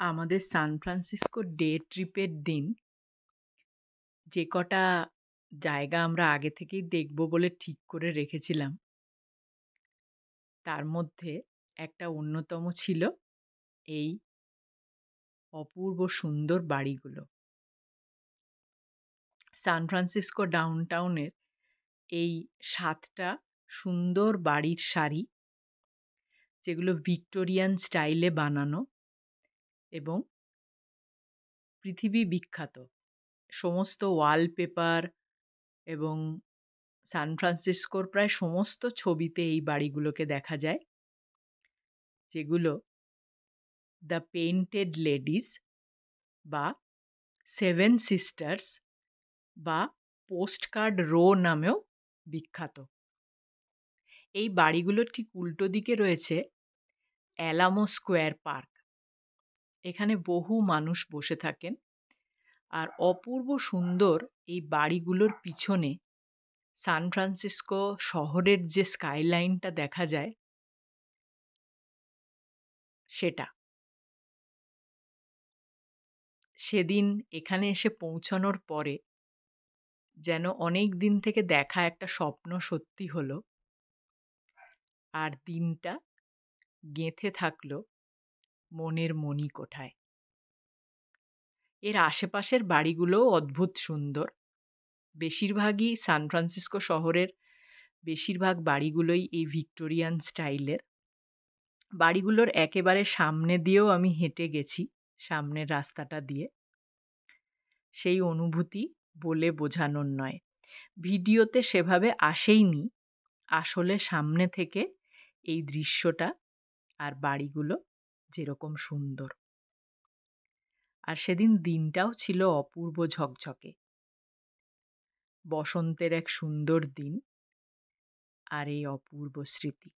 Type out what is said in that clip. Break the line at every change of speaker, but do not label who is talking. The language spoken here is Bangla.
আমাদের সান ফ্রান্সিসকো ডে ট্রিপের দিন, যে কটা জায়গা আমরা আগে থেকেই দেখব বলে ঠিক করে রেখেছিলাম। তার মধ্যে একটা অন্যতম ছিল এই অপূর্ব সুন্দর বাড়িগুলো। সান ফ্রান্সিসকো ডাউনটাউনের এই সাতটা সুন্দর বাড়ির সারি, যেগুলো ভিক্টোরিয়ান স্টাইলে বানানো। এবং পৃথিবী বিখ্যাত। সমস্ত ওয়ালপেপার এবং সান ফ্রান্সিসকোর প্রায় সমস্ত ছবিতে এই বাড়িগুলোকে দেখা যায়, যেগুলো দ্য পেইন্টেড লেডিস বা সেভেন সিস্টার্স বা পোস্টকার্ড রো নামেও বিখ্যাত। এই বাড়িগুলোর ঠিক উল্টো দিকে রয়েছে অ্যালামো স্কোয়ার পার্ক। এখানে বহু মানুষ বসে থাকেন। আর অপূর্ব সুন্দর এই বাড়িগুলোর পিছনে সান ফ্রান্সিসকো শহরের যে স্কাইলাইনটা দেখা যায় সেটা। সেদিন এখানে এসে পৌঁছানোর পরে যেন অনেক দিন থেকে দেখা একটা স্বপ্ন সত্যি হলো। আর দিনটা গেঁথে থাকল। মনের মণিকোঠায় এর আশেপাশের বাড়িগুলোও অদ্ভুত সুন্দর। বেশিরভাগই সান ফ্রান্সিসকো শহরের, বেশিরভাগ বাড়িগুলোই এই ভিক্টোরিয়ান স্টাইলের। বাড়িগুলোর একেবারে সামনে দিয়েও আমি হেঁটে গেছি, সামনের রাস্তাটা দিয়ে। সেই অনুভূতি বলে বোঝানোর নয়। ভিডিওতে সেভাবে আসেইনি। আসলে সামনে থেকে এই দৃশ্যটা আর বাড়িগুলো যেরকম সুন্দর। আর সেদিন দিনটাও ছিল অপূর্ব ঝকঝকে। বসন্তের এক সুন্দর দিন আর এই অপূর্ব স্মৃতি।